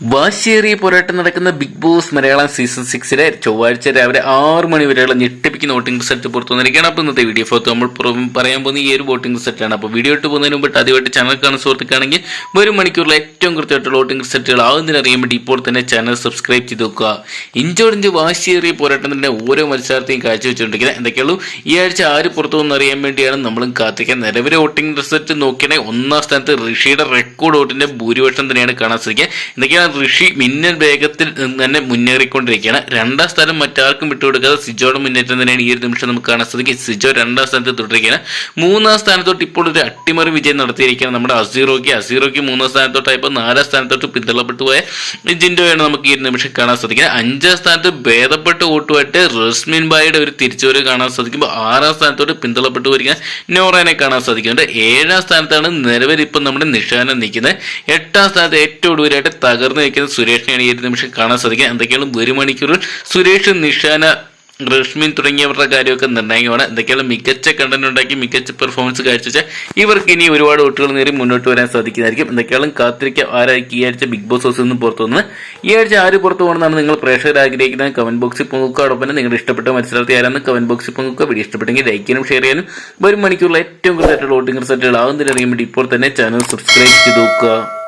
വാശിയേറിയ പോരാട്ടം നടക്കുന്ന ബിഗ് ബോസ് മലയാളം സീസൺ സിക്സിലെ ചൊവ്വാഴ്ച രാവിലെ ആറ് മണി വരെയുള്ള ഞെട്ടിപ്പിക്കുന്ന വോട്ടിംഗ് റിസൾട്ട് പുറത്തു വന്നിരിക്കുകയാണ് അപ്പോൾ ഇന്നത്തെ വീഡിയോ ഫോട്ടോ നമ്മൾ പുറം പറയാൻ പോകുന്ന ഈ ഒരു വോട്ടിംഗ് റിസൾട്ടാണ് അപ്പോൾ വീഡിയോ ഇട്ട് പോകുന്നതിന് മുമ്പ് ആദ്യമായിട്ട് ചാനൽ കാണുന്ന സുഹൃത്തുക്കാണെങ്കിൽ വരും മണിക്കൂറിൽ ഏറ്റവും കൃത്യമായിട്ടുള്ള വോട്ടിംഗ് റിസൾട്ടുകൾ ആവുന്നതിന് അറിയാൻ വേണ്ടി ഇപ്പോൾ തന്നെ ചാനൽ സബ്സ്ക്രൈബ് ചെയ്ത് വെക്കുക. ഇഞ്ചോടിഞ്ച് വാശിയേറിയ പോരാട്ടത്തിന്റെ ഓരോ മത്സരാർത്ഥിയും കാഴ്ചവെച്ചുകൊണ്ടിരിക്കുന്നത്. എന്തൊക്കെയുള്ളൂ? ഈ ആഴ്ച ആര് പുറത്തു വന്ന് അറിയാൻ വേണ്ടിയാണ് നമ്മളും കാത്തിരിക്കാൻ നിലവിലെ വോട്ടിംഗ് റിസൾട്ട് നോക്കിയാണെങ്കിൽ ഒന്നാം സ്ഥാനത്ത് ഋഷിയുടെ റെക്കോർഡ് വോട്ടിന്റെ ഭൂരിപക്ഷം തന്നെയാണ് കാണാൻ സാധിക്കുക. എന്തൊക്കെയാണ് ഋഷി മിന്നൽ വേഗത്തിൽ തന്നെ മുന്നേറിക്കൊണ്ടിരിക്കുകയാണ്. രണ്ടാം സ്ഥാനം മറ്റാർക്കും വിട്ടുകൊടുക്കാതെ സിജോയുടെ മുന്നേറ്റം തന്നെയാണ് ഈ ഒരു നിമിഷം നമുക്ക് കാണാൻ സാധിക്കും സിജോ രണ്ടാം സ്ഥാനത്ത് തുടരുകയാണ്. മൂന്നാം സ്ഥാനത്തോട്ട് ഇപ്പോൾ ഒരു അട്ടിമറി വിജയം നടത്തിയിരിക്കുകയാണ് നമ്മുടെ അസീറോക്ക് അസീറോക്ക് മൂന്നാം സ്ഥാനത്തോട്ടായപ്പോൾ നാലാം സ്ഥാനത്തോട്ട് പിന്തള്ളപ്പെട്ടു പോയ ജിൻഡോയാണ് നമുക്ക് ഈ ഒരു നിമിഷം കാണാൻ സാധിക്കുന്നത് അഞ്ചാം സ്ഥാനത്ത് ഭേദപ്പെട്ട വോട്ടുമായിട്ട് റസ്മിൻ ബായിയുടെ ഒരു തിരിച്ചുവരവ് കാണാൻ സാധിക്കുമ്പോൾ ആറാം സ്ഥാനത്തോട്ട് പിന്തള്ളപ്പെട്ടു വരിക നോറാനെ കാണാൻ സാധിക്കുന്നുണ്ട്. ഏഴാം സ്ഥാനത്താണ് നിലവിൽ ഇപ്പം നമ്മുടെ നിഷാന നിൽക്കുന്നത്. എട്ടാം സ്ഥാനത്ത് ഏറ്റവും ഒടുവിലായിട്ട് തകർന്നു നിൽക്കുന്ന സുരേഷിനെയാണ് ഈ ഒരു നിമിഷം കാണാൻ സാധിക്കുക. എന്തൊക്കെയാണ് ഒരു മണിക്കൂർ സുരേഷ് നിഷാന റഷ്മിൻ തുടങ്ങിയവരുടെ കാര്യമൊക്കെ നിർണായകമാണ്. എന്തൊക്കെയാണ് മികച്ച കണ്ടന്റ് ഉണ്ടാക്കി മികച്ച പെർഫോമൻസ് കാഴ്ചവെച്ചാൽ ഇവർക്ക് ഇനി ഒരുപാട് വോട്ടുകൾ നേരി മുന്നോട്ട് വരാൻ സാധിക്കുന്നതായിരിക്കും. എന്തൊക്കെയാണ് കാത്തിരിക്കുക ആരായിരിക്കും ഈ ആഴ്ച ബിഗ് ബോസ് ഹൗസിൽ നിന്ന് പുറത്തു വന്ന് ഈ ആഴ്ച ആര് പുറത്തു പോകണമെന്നാണ് നിങ്ങൾ പ്രേക്ഷകർ ആഗ്രഹിക്കുന്നത്. കമന്റ് ബോക്സിൽ തന്നെ നിങ്ങളുടെ ഇഷ്ടപ്പെട്ട മത്സരാർത്ഥി ആരാന്ന് കമന്റ് ബോക്സിൽ പങ്കുവെക്കുക വീഡിയോ ഇഷ്ടപ്പെട്ടെങ്കിൽ ലൈക്ക് ചെയ്യാനും ഷെയർ ചെയ്യാനും ഒരു മണിക്കൂറിൽ ഏറ്റവും കൂടുതലായിട്ടുള്ള വോട്ടിംഗ് റിസൾട്ടുകൾ ആകുന്നതിന് അറിയാൻ വേണ്ടി ഇപ്പോൾ തന്നെ ചാനൽ സബ്സ്ക്രൈബ് ചെയ്ത് നോക്കുക.